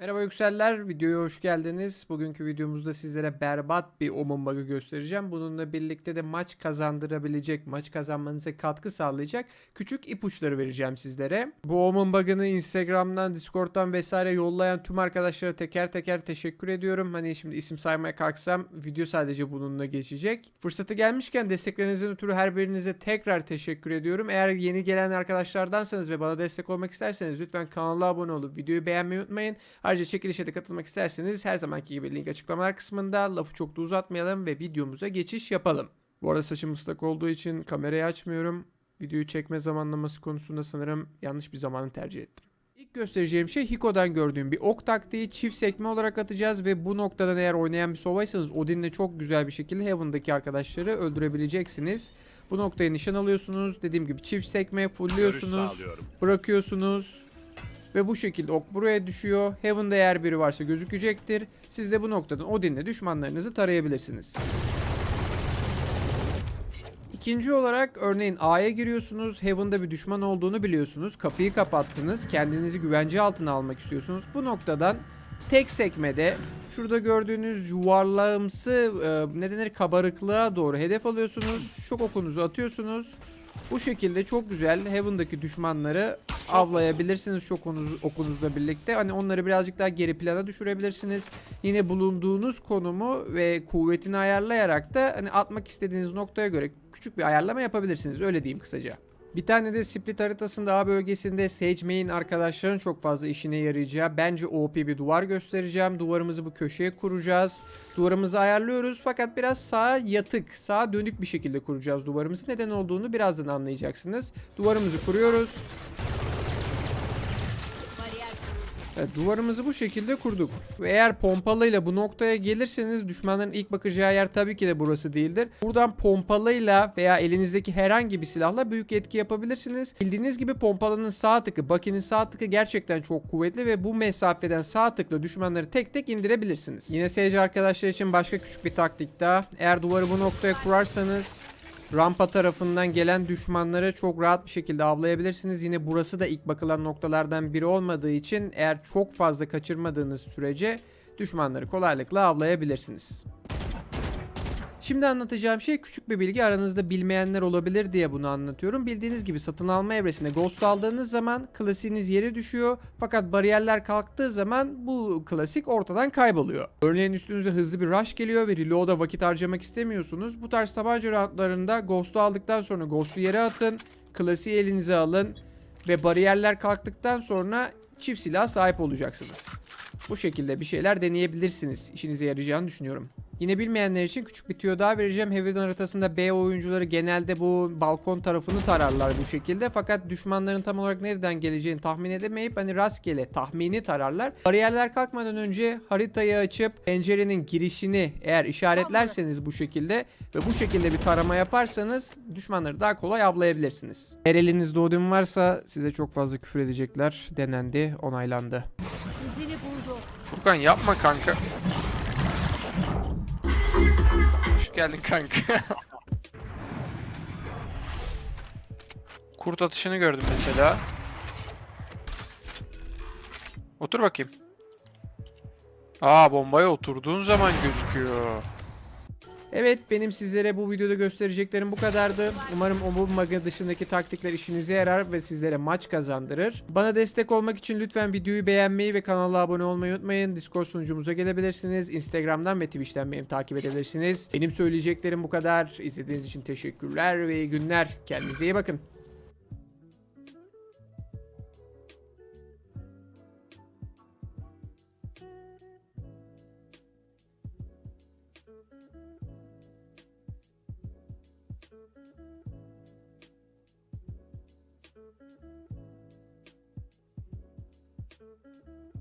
Merhaba yükseller, videoya hoş geldiniz. Bugünkü videomuzda sizlere berbat bir Omen bug'ı göstereceğim. Bununla birlikte de maç kazandırabilecek, maç kazanmanıza katkı sağlayacak küçük ipuçları vereceğim sizlere. Bu Omen bug'ını Instagram'dan, Discord'dan vesaire yollayan tüm arkadaşlara teker teker teşekkür ediyorum. Hani şimdi isim saymaya kalksam video sadece bununla geçecek. Fırsatı gelmişken desteklerinizden ötürü her birinize tekrar teşekkür ediyorum. Eğer yeni gelen arkadaşlardansanız ve bana destek olmak isterseniz lütfen kanala abone olup videoyu beğenmeyi unutmayın. Ayrıca çekilişe de katılmak isterseniz her zamanki gibi link açıklamalar kısmında. Lafı çok da uzatmayalım ve videomuza geçiş yapalım. Bu arada saçım ıslak olduğu için kamerayı açmıyorum. Videoyu çekme zamanlaması konusunda sanırım yanlış bir zamanı tercih ettim. İlk göstereceğim şey Hiko'dan gördüğüm bir ok taktiği çift sekme olarak atacağız ve bu noktadan eğer oynayan bir sovaysanız Odin'le çok güzel bir şekilde Heaven'daki arkadaşları öldürebileceksiniz. Bu noktaya nişan alıyorsunuz. Dediğim gibi çift sekme fullliyorsunuz. Bırakıyorsunuz. Ve bu şekilde ok buraya düşüyor. Heaven'da eğer biri varsa gözükecektir. Siz de bu noktadan Odin'le düşmanlarınızı tarayabilirsiniz. İkinci olarak örneğin A'ya giriyorsunuz. Heaven'da bir düşman olduğunu biliyorsunuz. Kapıyı kapattınız. Kendinizi güvence altına almak istiyorsunuz. Bu noktadan tek sekmede şurada gördüğünüz yuvarlağımsı e, ne denir kabarıklığa doğru hedef alıyorsunuz. Şok okunuzu atıyorsunuz. Bu şekilde çok güzel Heaven'daki düşmanları avlayabilirsiniz çok okunuz, okunuzla birlikte. Hani onları birazcık daha geri plana düşürebilirsiniz. Yine bulunduğunuz konumu ve kuvvetini ayarlayarak da hani atmak istediğiniz noktaya göre küçük bir ayarlama yapabilirsiniz. Öyle diyeyim kısaca. Bir tane de split haritasında A bölgesinde Sage Main arkadaşların çok fazla işine yarayacağı bence OP bir duvar göstereceğim. Duvarımızı bu köşeye kuracağız. Duvarımızı ayarlıyoruz fakat biraz sağa yatık, sağa dönük bir şekilde kuracağız duvarımızı. Neden olduğunu birazdan anlayacaksınız. Duvarımızı kuruyoruz. Evet, duvarımızı bu şekilde kurduk. Ve eğer pompalıyla bu noktaya gelirseniz düşmanların ilk bakacağı yer tabii ki de burası değildir. Buradan pompalıyla veya elinizdeki herhangi bir silahla büyük etki yapabilirsiniz. Bildiğiniz gibi pompalının sağ tıkı, Bucky'nin sağ tıkı gerçekten çok kuvvetli ve bu mesafeden sağ tıkla düşmanları tek tek indirebilirsiniz. Yine seyirci arkadaşlar için başka küçük bir taktik daha. Eğer duvarı bu noktaya kurarsanız rampa tarafından gelen düşmanları çok rahat bir şekilde avlayabilirsiniz. Yine burası da ilk bakılan noktalardan biri olmadığı için eğer çok fazla kaçırmadığınız sürece düşmanları kolaylıkla avlayabilirsiniz. Şimdi anlatacağım şey küçük bir bilgi aranızda bilmeyenler olabilir diye bunu anlatıyorum. Bildiğiniz gibi satın alma evresinde Ghost aldığınız zaman klasiğiniz yere düşüyor. Fakat bariyerler kalktığı zaman bu klasik ortadan kayboluyor. Örneğin üstünüze hızlı bir rush geliyor ve reload'a vakit harcamak istemiyorsunuz. Bu tarz tabanca roundlarında Ghost'u aldıktan sonra Ghost'u yere atın. Klasiği elinize alın. Ve bariyerler kalktıktan sonra çift silah sahip olacaksınız. Bu şekilde bir şeyler deneyebilirsiniz. İşinize yarayacağını düşünüyorum. Yine bilmeyenler için küçük bir tüyo daha vereceğim. Heaven haritasında B oyuncuları genelde bu balkon tarafını tararlar bu şekilde. Fakat düşmanların tam olarak nereden geleceğini tahmin edemeyip hani rastgele tahmini tararlar. Bariyerler kalkmadan önce haritayı açıp pencerenin girişini eğer işaretlerseniz bu şekilde ve bu şekilde bir tarama yaparsanız düşmanları daha kolay avlayabilirsiniz. Eğer elinizde odun varsa size çok fazla küfür edecekler. Denendi, onaylandı. Furkan yapma kanka. Hoş geldin kanka. Kurt atışını gördüm mesela. Otur bakayım. Aa bombaya oturduğun zaman gözüküyor. Evet benim sizlere bu videoda göstereceklerim bu kadardı. Umarım bu maga dışındaki taktikler işinize yarar ve sizlere maç kazandırır. Bana destek olmak için lütfen videoyu beğenmeyi ve kanala abone olmayı unutmayın. Discord sunucumuza gelebilirsiniz. Instagram'dan ve Twitch'ten beni takip edebilirsiniz. Benim söyleyeceklerim bu kadar. İzlediğiniz için teşekkürler ve iyi günler. Kendinize iyi bakın. Thank you.